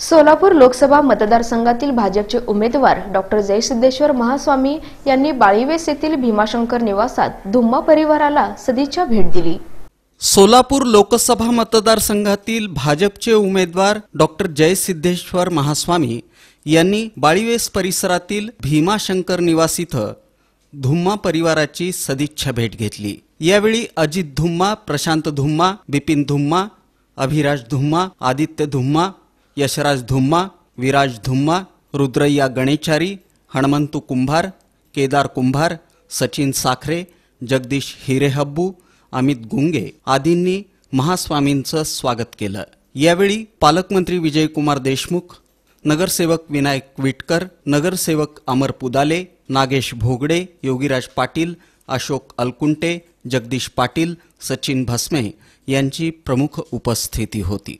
सोलापूर लोकसभा मतदारसंघातील भाजपचे उमेदवार डॉक्टर जयसिद्धेश्वर महास्वामी यांनी बाळीवेस येथील भीमाशंकर निवासात धुम्मा परिवाराला सदिच्छा भेट दिली. सोलापूर लोकसभा मतदारसंघातील भाजपचे उमेदवार डॉक्टर जयसिद्धेश्वर महास्वामी यांनी बाळीवेस परिसरातील भीमाशंकर निवास इथं धुम्मा परिवाराची सदिच्छा भेट घेतली. यावेळी अजित धुम्मा प्रशांत धुम्मा बिपिन धुम्मा अभिराज धुम्मा आदित्य धुम्मा यशराज धुम्मा विराज धुम्मा रुद्रय्या गणेचारी हणमंतू कुंभार केदार कुंभार सचिन साखरे जगदीश हिरेहब्बू अमित गुंगे आदींनी महास्वामींचं स्वागत केलं. यावेळी पालकमंत्री विजयकुमार देशमुख नगरसेवक विनायक विटकर नगरसेवक अमर पुदाले नागेश भोगडे योगीराज पाटील अशोक अलकुंटे जगदीश पाटील सचिन भस्मे यांची प्रमुख उपस्थिती होती.